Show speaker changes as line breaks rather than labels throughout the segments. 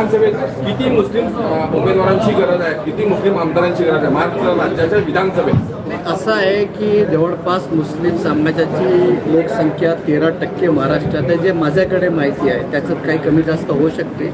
विधानसभेत किती मुस्लिम उमेदवारांची गरज आहे किती मुस्लिम आमदारांची गरज आहे? महाराष्ट्र राज्याच्या विधानसभेत.
असं आहे की जवळपास मुस्लिम समाजाची लोकसंख्या तेरा टक्के महाराष्ट्रात आहे जे माझ्याकडे माहिती आहे. त्याच्यात काही कमी जास्त होऊ शकते.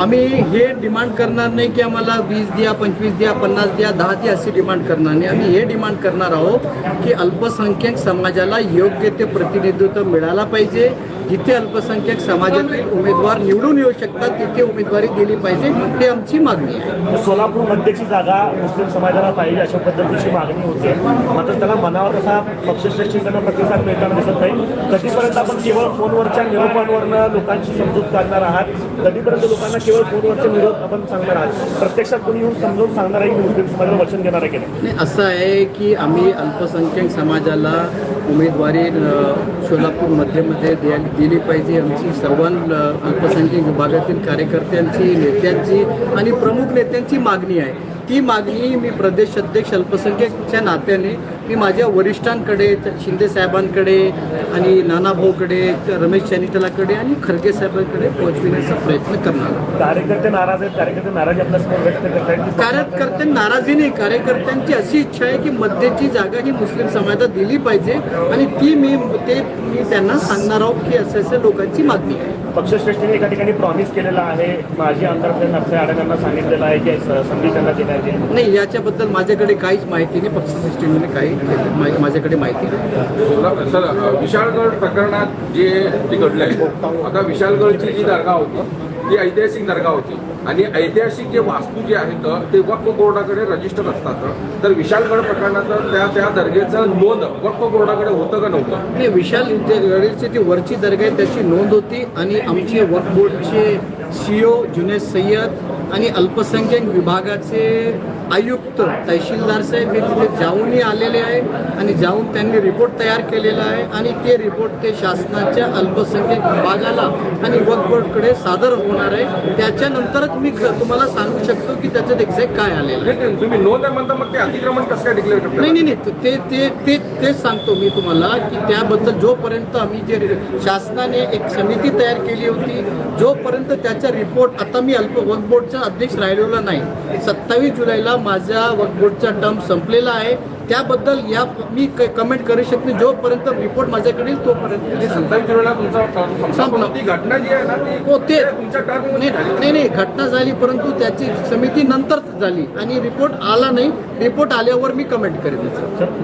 आम्ही हे डिमांड करणार नाही की आम्हाला वीस द्या पंचवीस द्या पन्नास द्या दहा द्या अशी डिमांड करणार नाही. आम्ही हे डिमांड करणार आहोत की अल्पसंख्याक समाजाला योग्य ते प्रतिनिधित्व मिळायला पाहिजे. जिथे अल्पसंख्याक समाजातील उमेदवार निवडून येऊ शकतात तिथे उमेदवारी दिली पाहिजे ही आमची मागणी आहे.
सोलापूर मध्यची जागा मुस्लिम समाजाला पाहिजे अशा पद्धतीची मागणी होते. मात्र त्याला मनावर तसा पक्षश्रेष्ठीकडनं प्रतिसाद मिळताना दिसत नाही. कधीपर्यंत आपण केवळ फोनवरच्या निरोपांवरनं लोकांची समजूत काढणार आहात? कधीपर्यंत लोकांना केवळ फोनवरचे निरोप आपण सांगणार आहात? प्रत्यक्षात कोणी येऊन समजून सांगणार आहे की मुस्लिम समाजाला वचन देणार आहे की नाही
असं आहे की आम्ही अल्पसंख्याक समाजाला उमेदवारी सोलापूर मध्येमध्ये द्या दिली पाहिजे. आमची सर्वां अल्पसंख्याक विभागातील कार्यकर्त्यांची नेत्यांची आणि प्रमुख नेत्यांची मागणी आहे. ती मागणी मी प्रदेश अध्यक्ष अल्पसंख्याकच्या नात्याने मी माझ्या वरिष्ठांकडे शिंदे साहेबांकडे आणि नानाभाऊकडे रमेश चॅनिटलाकडे आणि खरगे साहेबांकडे पोहोचविण्याचा प्रयत्न करणार.
कार्यकर्ते नाराज आहेत कार्यकर्ते नाराजी व्यक्त
कार्यकर्ते नाराजी नाही कार्यकर्त्यांची अशी इच्छा आहे की मध्यची जागा ही मुस्लिम समाजात दिली पाहिजे आणि ती मी ते मी त्यांना सांगणार आहोत की असे असे लोकांची मागणी आहे.
पक्षश्रेष्ठीने एका ठिकाणी प्रॉमिस केलेला आहे. माजी आमदार सांगितलेलं आहे की संधी त्यांना देण्यात
नाही याच्याबद्दल माझ्याकडे काहीच माहिती नाही पक्षश्रेष्ठीने काही माझ्याकडे माहिती नाही
सर विशाळगड प्रकरणात जे ते घडलंय आता विशाळगडची जी दर्गा होती ती ऐतिहासिक दर्गा होती. आणि ऐतिहासिक जे वास्तू जे आहेत ते वक्फ बोर्डाकडे रजिस्टर असतात. तर विशाळगड प्रकरणात त्या त्या दर्गेचं नोंद वक्फ बोर्डाकडे होतं का नव्हतं?
नाही विशाल जे गडीची ती वरची दर्गा आहे त्याची नोंद होती. आणि आमचे वक्फ बोर्डचे सीओ जुनेद सय्यद आणि अल्पसंख्याक विभागाचे आयुक्त तहसीलदार साहेब हे तिथे जाऊनही आलेले आहे आणि जाऊन त्यांनी रिपोर्ट तयार केलेला आहे आणि ते रिपोर्ट ते शासनाच्या अल्पसंख्याक विभागाला आणि वक्फ बोर्डकडे सादर होणार आहे. त्याच्यानंतरच मी तुम्हाला सांगू शकतो की त्याच्यात एक्झॅक्ट काय आलेलं आहे.
तुम्ही नोंद म्हणता मग ते अतिक्रमण कसं काय डिक्लेअर
नाही
करता?
नाही नाही ते ते ते तेच सांगतो मी तुम्हाला की त्याबद्दल जोपर्यंत आम्ही जे शासनाने एक समिती तयार केली होती जोपर्यंत त्याचा रिपोर्ट आता मी अल्प वक्फ बोर्डचा अध्यक्ष राहिलेला नाही सत्तावीस जुलैला माझा वक्फ बोर्डचा टर्म संपलेला आहे. त्याबद्दल या मी कमेंट करू शकते. जोपर्यंत रिपोर्ट माझ्याकडे येईल तोपर्यंत
संपला. घटना जी आहे ना
हो ते नाही नाही नाही घटना झाली परंतु त्याची समिती नंतर झाली आणि रिपोर्ट आला नाही. रिपोर्ट आल्यावर मी कमेंट करेन.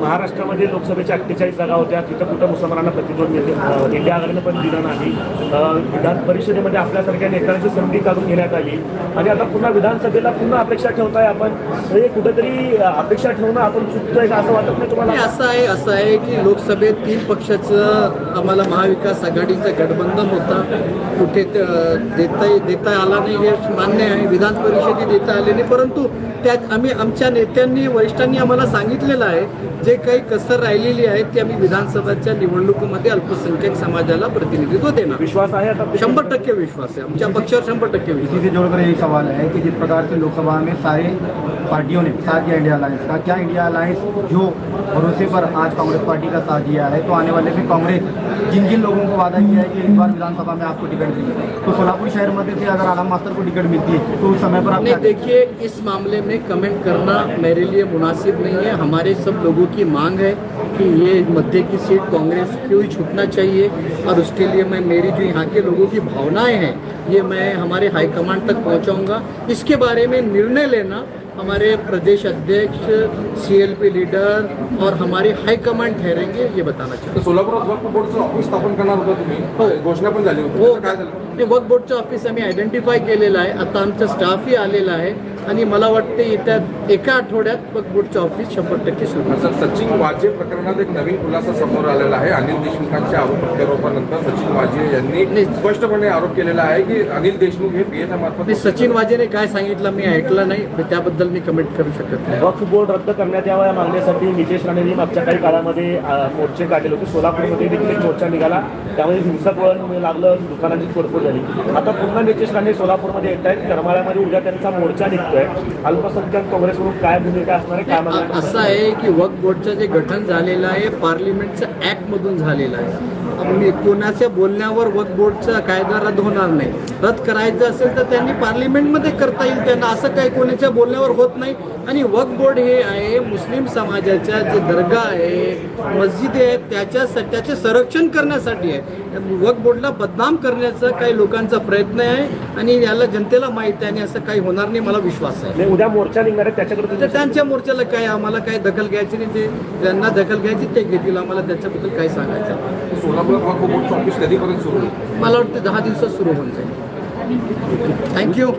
महाराष्ट्रामध्ये लोकसभेच्या अठ्ठेचाळीस जागा होत्या. तिथं कुठं मुसलमानांना प्रतिनिधित्व मिळते इंडिया आघाडीनं पण दिलं नाही. विधान परिषदेमध्ये आपल्यासारख्या नेत्यांची संधी काढून घेण्यात आली. आणि आता पुन्हा विधानसभेला पुन्हा अपेक्षा ठेवताय आपण. हे कुठेतरी अपेक्षा ठेवणं आपण चुकतोय. असं वाटत नाही
नाही
तुम्हाला
असं आहे असं आहे की लोकसभेत तीन पक्षाचं आम्हाला महाविकास आघाडीचा गठबंधन होता. कुठे देता देता आला नाही हे मान्य आहे. विधान परिषदेत देता आले नाही. परंतु त्यात आम्ही आमच्या नेत्यांनी वरिष्ठांनी आम्हाला सांगितलेलं आहे जे काही कसर राहिलेली आहे ती आम्ही विधानसभाच्या निवडणुकीमध्ये अल्पसंख्याक समाजाला प्रतिनिधित्व देणार.
विश्वास आहे आता
शंभर टक्के विश्वास आहे. आमच्या पक्षावर शंभर टक्के विश्वास
जोड़कर यही सवाल है कि जिस प्रकार से लोकसभा में सारे पार्टियों ने साथ दिया इंडिया अलायंस का। क्या इंडिया अलायंस जो भरोसे पर आज कांग्रेस पार्टी का साथ दिया है? तो आने वाले में कांग्रेस जिन जिन लोगों को वादा किया है कि इस बार विधानसभा में आपको टिकट देंगे तो सोलापुर शहर मध्य से अगर आलम मास्टर को टिकट मिलती है तो उस समय पर आप
देखिए इस मामले में कमेंट करना मेरे लिए मुनासिब नहीं है। हमारे सब लोगों की मांग है कि ये मध्य की सीट कांग्रेस को ही छूटना चाहिए और उसके लिए मैं मेरी जो यहाँ के लोगों की भावनाएँ हैं ये मैं हमारे हाईकमांड तक पहुँचाऊँगा। इसके बारे में निर्णय लेना हमारे प्रदेश अध्यक्ष सीएलपी लीडर और हमारे हाईकमांड ठहरेंगे ये बताना चाहूँगा
तर सोलापुरात वक्फ बोर्डचं ऑफिस स्थापन करणार होता तुम्ही?
हो.
घोषणा पण झाली होती.
हो.
काय झालं?
वर्क बोर्डचं ऑफिस आम्ही आयडेंटिफाय केलेलं आहे. आता आमचा स्टाफही आलेला आहे. आणि मला वाटते येत्या एका आठवड्यात वर्क बोर्डचं ऑफिस शंभर टक्के सुरू.
सर सचिन वाजे प्रकरणात एक नवीन खुलासा समोर आलेला आहे. अनिल देशमुखांच्या आरोप प्रत्यारोपानंतर सचिन वाजे यांनी
नाही.
स्पष्टपणे आरोप केलेला आहे की अनिल देशमुख हे
ते
मार्फत
सचिन वाजेने काय सांगितलं मी ऐकलं नाही. तर त्याबद्दल मी कमेंट करू शकत नाही.
वक्फ बोर्ड रद्द करण्यात यावा या मागणीसाठी नितेश राणेंनी मागच्या काही काळामध्ये मोर्चे काढलेले होते. सोलापूरमध्ये देखील एक मोर्चा निघाला. त्यामध्ये हिंसक वळण लागलं. दुकानांची तोडफोड झाली. आता पुन्हा नितेश राणे सोलापूरमध्ये येत आहेत करमाळ्यामध्ये उद्या त्यांचा मोर्चा निघतोय. अल्पसंख्याक काँग्रेसकडून काय भूमिका असणार आहे
असं आहे की वक्फ बोर्डचं जे गठन झालेलं आहे पार्लिमेंटचं ॲक्टमधून झालेलं आहे. कोणाच्या बोलण्यावर वक्फ बोर्डचा कायदा रद्द होणार नाही. रद्द करायचं असेल तर त्यांनी पार्लिमेंटमध्ये करता येईल त्यांना. असं काही कोणाच्या बोलण्यावर होत नाही. आणि वक्फ बोर्ड हे आहे मुस्लिम समाजाच्या जे दर्गा आहे मस्जिद आहे त्याच्या त्याचे संरक्षण करण्यासाठी आहे. वक्फ बोर्डला बदनाम करण्याचा काही लोकांचा प्रयत्न आहे. आणि याला जनतेला माहीत आहे आणि असं काही होणार नाही मला विश्वास आहे.
उद्या मोर्चा निघणार आहे त्याच्याकडे
तर त्यांच्या मोर्चाला काय आम्हाला काय दखल घ्यायची नाही ते ज्यांना दखल घ्यायची ते घेतील. आम्हाला त्याच्याबद्दल काय सांगायचं.
सोलापूर ऑफिस कधीपर्यंत सुरू
मला वाटतं दहा दिवसात सुरू होऊन जाईल. थँक्यू